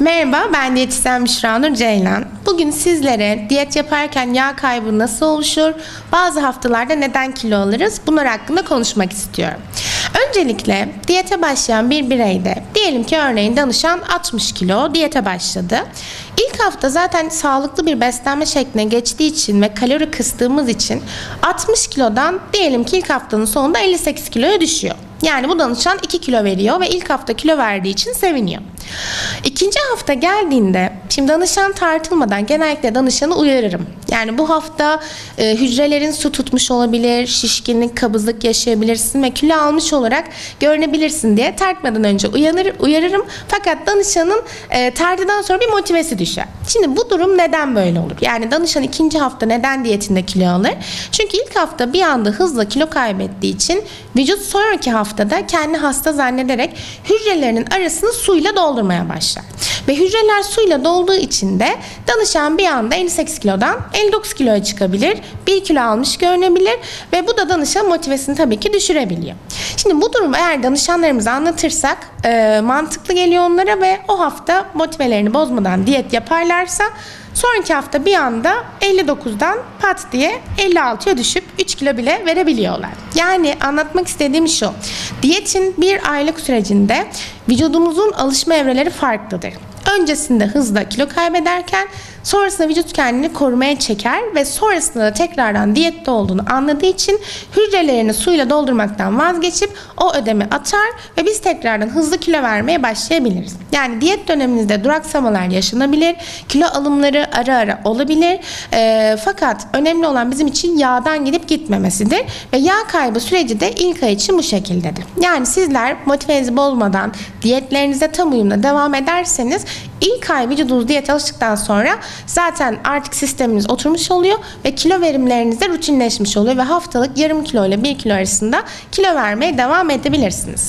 Merhaba, ben diyetisyen Büşra Nur Ceylan. Bugün sizlere diyet yaparken yağ kaybı nasıl oluşur, bazı haftalarda neden kilo alırız, bunlar hakkında konuşmak istiyorum. Öncelikle diyete başlayan bir bireyde, diyelim ki örneğin danışan 60 kilo diyete başladı. İlk hafta zaten sağlıklı bir beslenme şekline geçtiği için ve kalori kıstığımız için 60 kilodan diyelim ki ilk haftanın sonunda 58 kiloya düşüyor. Yani bu danışan 2 kilo veriyor ve ilk hafta kilo verdiği için seviniyor. İkinci hafta geldiğinde, şimdi danışan tartılmadan genellikle danışanı uyarırım. Yani bu hafta e, hücrelerin su tutmuş olabilir, şişkinlik, kabızlık yaşayabilirsin ve kilo almış olarak görünebilirsin diye tartmadan önce uyanır, uyarırım. Fakat danışanın e, tartıdan sonra bir motivesi düşer. Şimdi bu durum neden böyle olur? Yani danışan ikinci hafta neden diyetinde kilo alır? Çünkü ilk hafta bir anda hızla kilo kaybettiği için vücut sonraki haftada kendi hasta zannederek hücrelerinin arasını suyla doldurmaya başlar. Ve hücreler suyla dolduğu için de danışan bir anda 58 kilodan 59 kiloya çıkabilir. 1 kilo almış görünebilir ve bu da danışan motivesini tabii ki düşürebiliyor. Şimdi bu durumu eğer danışanlarımıza anlatırsak e, mantıklı geliyor onlara ve o hafta motivelerini bozmadan diyet yaparlarsa sonraki hafta bir anda 59'dan pat diye 56'ya düşüp 3 kilo bile verebiliyorlar. Yani anlatmak istediğim şu. Diyetin bir aylık sürecinde vücudumuzun alışma evreleri farklıdır. Öncesinde hızla kilo kaybederken sonrasında vücut kendini korumaya çeker ve sonrasında da tekrardan diyette olduğunu anladığı için hücrelerini suyla doldurmaktan vazgeçip o ödemi atar ve biz tekrardan hızlı kilo vermeye başlayabiliriz. Yani diyet döneminizde duraksamalar yaşanabilir, kilo alımları ara ara olabilir. Ee, fakat önemli olan bizim için yağdan gidip gitmemesidir ve yağ kaybı süreci de ilk ay için bu şekildedir. Yani sizler motivenizi bozmadan diyetlerinize tam uyumla devam ederseniz ilk ay vücudunuz diyet alıştıktan sonra zaten artık sisteminiz oturmuş oluyor ve kilo verimleriniz de rutinleşmiş oluyor ve haftalık yarım kilo ile 1 kilo arasında kilo vermeye devam edebilirsiniz.